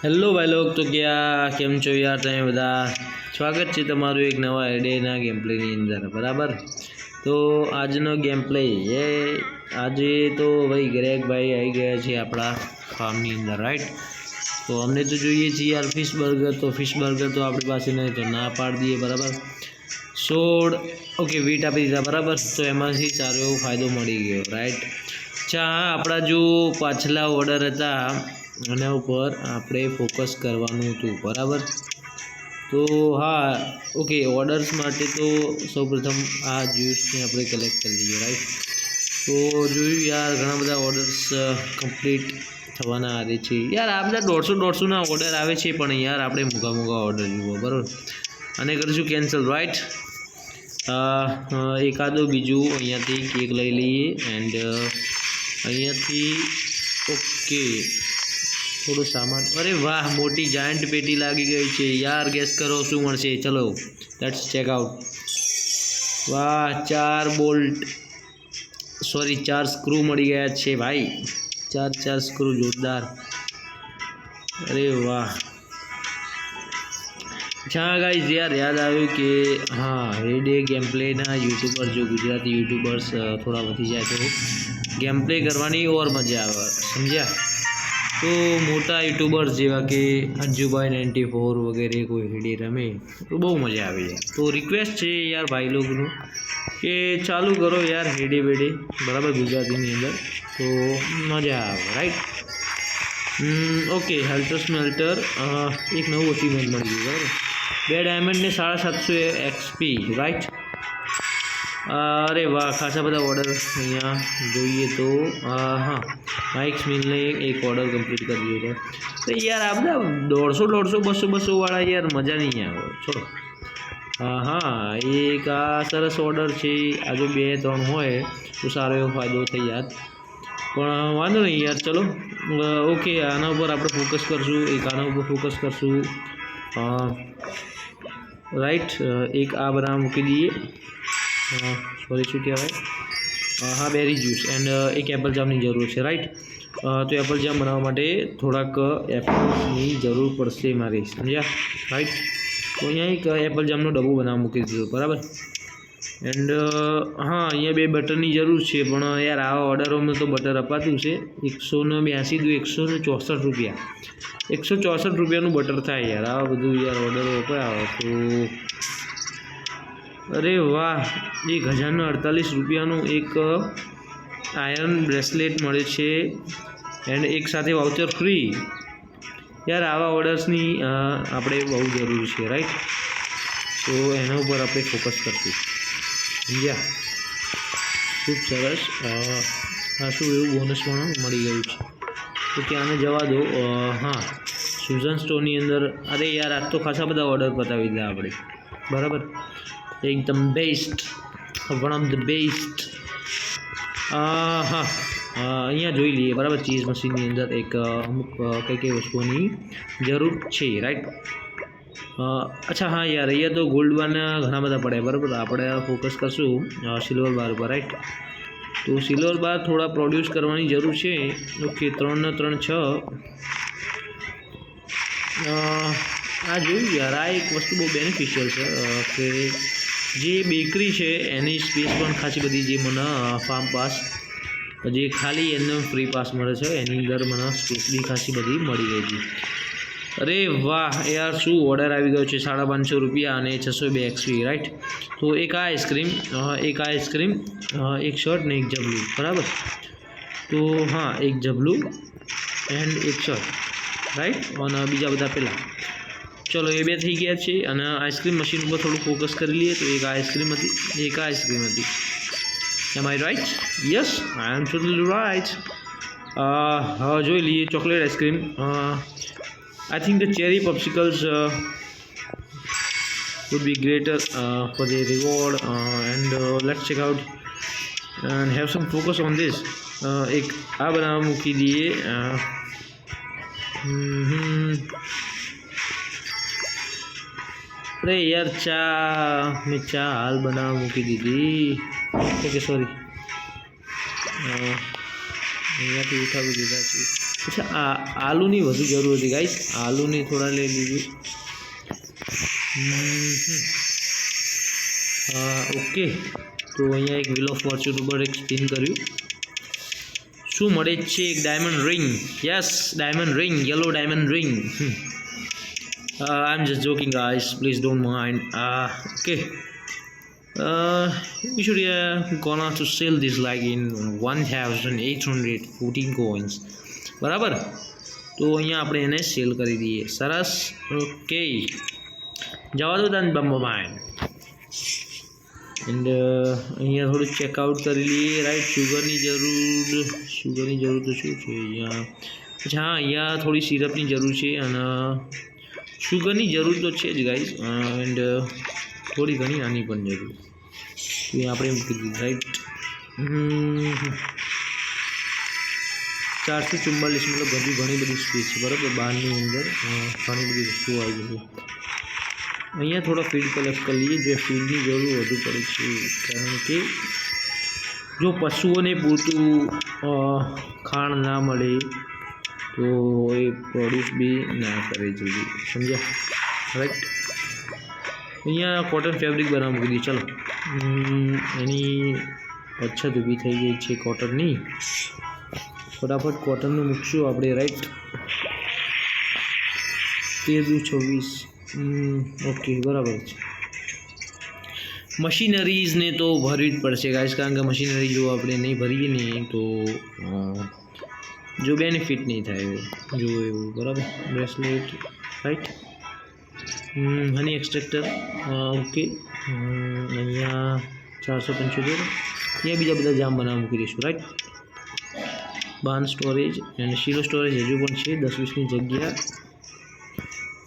Hello ભાઈ લોક તો ક્યાં કેમ છો યાર? તમે બધા? સ્વાગત છે તમારું એક નવા એડેના ગેમ પ્લેની અંદર, બરાબર? તો આજનો ગેમ પ્લે એ આજે તો ભાઈ ગ્રેકભાઈ આવી ગયા છે આપણા ફાર્મની અંદર રાઈટ તો અમને તો જોઈએ છીએ યાર ફિશ બર્ગર તો ફિશ બર્ગર તો આપણી પાસે નહીં, તો ના પાડી દઈએ, બરાબર? સોળ ઓકે વીટ આપી દીધા, બરાબર? તો એમાંથી સારો એવો ફાયદો મળી ગયો રાઈટ અચ્છા આપણા જો પાછલા ઓર્ડર હતા એના ઉપર આપણે ફોકસ કરવાનું હતું, બરાબર? તો હા ઓકે ઓર્ડર્સ માટે તો સૌપ્રથમ આ જ્યુસને આપણે કલેક્ટ કરી લઈએ રાઈટ તો જોયું યાર, ઘણા બધા ઓર્ડર્સ કમ્પ્લીટ થવાના આવે છે. યાર, આ બધા દોઢસો દોઢસોના ઓર્ડર આવે છે પણ યાર, આપણે મોઘા મોગા ઓર્ડર જુઓ બરાબર? અને કરીશું કેન્સલ રાઈટ એકાદો બીજું અહીંયાથી કેક લઈ લઈએ એન્ડ અહીંયાથી ઓકે થોડો સામાન. અરે વાહ, મોટી જાયન્ટ પેટી લાગી ગઈ છે. યાર ગેસ કરો શું મળશે? ચલો લેટ્સ ચેક આઉટ વાહ, ચાર બોલ્ટ. સોરી ચાર સ્ક્રૂ મળી ગયા છે ભાઈ. ચાર ચાર સ્ક્રૂ જોરદાર. અરે વાહ. અચ્છા ગાઈઝ યાર, યાદ આવ્યું કે, હા, રેડે ગેમ પ્લેના યુટ્યુબર જો ગુજરાતી યુટ્યુબર્સ થોડા વધી જાય તો ગેમ પ્લે કરવાની ઓર મજા આવે. સમજ્યા? તો મોટા યુટ્યુબર્સ જેવા કે અંજુભાઈ નાઇન્ટી ફોર વગેરે કોઈ હેડી રમે, તો બહુ મજા આવે છે તો રિક્વેસ્ટ છે યાર ભાઈ લોકોનું કે ચાલુ કરો યાર હેડી બેડી, બરાબર ગુજરાતીની અંદર. તો મજા આવે રાઈટ ઓકે હેલ્ટર સ્મેલ્ટર એક નવું અચીવમેન્ટ મળી ગયું, બરાબર. બે ડાયમંડને સાડા સાતસો એક્સપી રાઈટ અરે વાહ ખાસા બધા ઓર્ડર અહીંયા જોઈએ તો અ, હા માઇક સ્મિલને એક ઓર્ડર કમ્પ્લીટ કરી દીધો તો યાર આ બધા દોઢસો દોઢસો બસો બસો વાળા યાર મજા નહીં આવે છોડો હા હા એક આ સરસ ઓર્ડર છે આ જો બે ત્રણ હોય તો સારો એવો ફાયદો થઈ જાત પણ વાંધો નહીં યાર ચલો ઓકે આના ઉપર આપણે ફોકસ કરશું એક આના ઉપર ફોકસ કરશું રાઈટ એક આ બનાવવા મૂકી દઈએ સોરી શું કહેવાય? હા બેરી જ્યુસ એન્ડ એક એપલ જામની જરૂર છે રાઈટ તો એપલ જામ બનાવવા માટે થોડાક એપલ્સની જરૂર પડશે મારે, સમજ્યા? રાઈટ તો અહીંયા એક એપલ જામનો ડબ્બો બનાવવા મૂકી દીધો, બરાબર? એન્ડ હા, અહીંયા બે બટરની જરૂર છે, પણ યાર આવા ઓર્ડરોમાં તો બટર અપાતું છે. એકસો ને બ્યાસી દુ એકસો ને ચોસઠ રૂપિયા. એકસો ચોસઠ રૂપિયાનું બટર થાય યાર આવા બધું યાર ઓર્ડરો આવે, તો અરે વાહ, એક હજારને અડતાલીસ રૂપિયાનું એક આયર્ન બ્રેસલેટ મળે છે એન્ડ એક સાથે વાઉચર ફ્રી યાર, આવા ઓર્ડર્સની આપણે બહુ જરૂર છે રાઈટ તો એના ઉપર આપણે ફોકસ કરશું. સમજ્યા? ખૂબ સરસ. શું એવું બોનસ પણ મળી ગયું છે. તો ત્યાંને જવા દો. હા સુઝન સ્ટોરની અંદર. અરે યાર, આજ તો ખાસા બધા ઓર્ડર પતાવી દીધા આપણે. બરાબર? એકદમ best one of the best હા અહીંયા જોઈ લઈએ. બરાબર ચીઝ મશીનની અંદર એક અમુક કઈ કઈ વસ્તુઓની જરૂર છે રાઈટ અચ્છા, હા યાર, અહીંયા તો ગોલ્ડ બારના ઘણા બધા પડે બરાબર? આપણે ફોકસ કરશું સિલ્વર બાર ઉપર રાઈટ તો સિલ્વર બાર થોડા પ્રોડ્યુસ કરવાની જરૂર છે. ઓકે ત્રણને ત્રણ છ. આ જોયું યાર, આ એક વસ્તુ બહુ બેનિફિશિયલ છે કે જે બેકરી છે, એની સ્પેસ પણ ખાસી બધી જે મને ફાર્મ પાસ જે ખાલી એને ફ્રી પાસ મળે છે, એની અંદર મને સ્પેસ બી ખાસી બધી મળી ગઈ હતી અરે વાહ, યાર શું ઓર્ડર આવી ગયો છે, સાડા પાંચસો રૂપિયા અને છસો બે એક્સપી રાઈટ તો એક આઈસ્ક્રીમ એક આઈસ્ક્રીમ એક શર્ટ ને એક જબલું, બરાબર? તો હા, એક જબલું એન્ડ એક શર્ટ રાઈટ અને બીજા બધા પેલા. ચલો એ બે થઈ ગયા છે અને આઈસ્ક્રીમ મશીન ઉપર થોડું ફોકસ કરી લઈએ તો એક આ આઈસ્ક્રીમ હતી એક આ આઈસ્ક્રીમ હતી. Am I right yes I am totally right હવે જોઈ લઈએ chocolate ice cream. I think the cherry popsicles uh, would be greater uh, for the reward uh, and uh, let's check out and have some focus on this. uh, એક આ બનાવવા મૂકી દઈએ. uh, હમ. અરે યાર ચા મેં ચા હાલ બનાવવા મૂકી દીધી ઓકે સોરી અહીંયાથી ઉઠાવી દીધા છે અચ્છા આ આલુની વધુ જરૂર હતી ગાઈસ આલુની થોડા લઈ લીધી ઓકે તો અહીંયા એક વ્હીલ ઓફ ફોર્ચ્યુન ઉપર એક સ્પિન કર્યું શું મળે છે એક diamond ring yes diamond ring yellow diamond ring I just joking joking please please mind. Mind okay Uh, we should uh, gonna to sell this like in 1814 coins. બરાબર? તો અહીંયા આપણે એને સેલ કરી દઈએ. સરસ. ઓકે જવા દો તને બમ્બો માઇન્ડ એન્ડ અહીંયા થોડું ચેકઆઉટ કરી લઈએ. રાઈટ શુગરની જરૂર. શુગરની જરૂર તો શું છે અહીંયા? અચ્છા હા અહીંયા થોડી સિરપની જરૂર છે. અને શુગરની જરૂર તો છે જ ગાઈઝ એન્ડ થોડી ઘણી આની પણ જરૂર. એ આપણે એમ કીધું રાઈટ ચારસો ચુમ્માલીસ મતલબ બધી ઘણી બધી સ્પીડ છે, બરાબર? બહારની અંદર ઘણી બધી વસ્તુઓ આવી ગઈ અહીંયા થોડા ફીડ કલેક્ટ કરી લઈએ, જે ફીડની જરૂર વધુ પડે છે. કારણ કે જો પશુઓને પૂરતું ખાણ ના મળે તો એ પ્રોડ્યુસ બી ના કરે જલ્દી. સમજ્યા? રાઈટ અહીંયા કોટન ફેબ્રિક બનાવવા મૂકી દીધી. ચલો. એની અછત ઊભી થઈ ગઈ છે કોટનની ફટાફટ કોટનનું મૂકશું આપણે રાઈટ તેર દુ છવ્વીસ ઓકે બરાબર છે. મશીનરીઝને તો ભરવી જ પડશે ગાઈસ કારણ કે મશીનરી જો આપણે નહીં ભરીએ ને, તો જો બેનિફિટ નહીં થાય જો એવું બરાબર bracelet right honey extractor okay hmm, અહીંયા ચારસો પંચોતેર અહીંયા બીજા બધા જામ બનાવવા મૂકી દઈશું રાઈટ બાન સ્ટોરેજ અને શીરો સ્ટોરેજ હજુ પણ છે દસ વીસની જગ્યા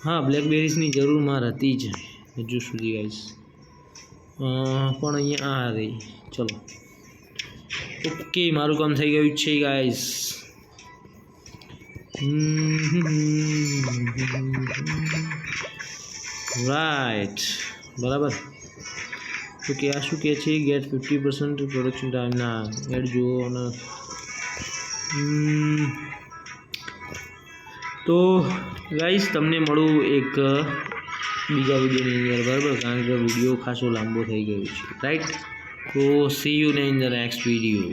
હા બ્લેકબેરીઝની જરૂર માર હતી જ હજુ સુધી ગાઈશ પણ અહીંયા આ રહી ચલો ઓકે મારું કામ થઈ ગયું છે ગાઈસ રાઈટ બરાબર. તો કે આ શું કહે છે? ગેટ ફિફ્ટી પર્સન્ટ પ્રોડક્શન ટાઈમના એડ જુઓ અને તો ગાઈસ તમને મળું એક બીજા વિડીયોની અંદર, બરાબર? કારણ કે વીડિયો ખાસો લાંબો થઈ ગયો છે. રાઈટ તો સી યુ ને ઇન ધ નેક્સ્ટ વીડિયો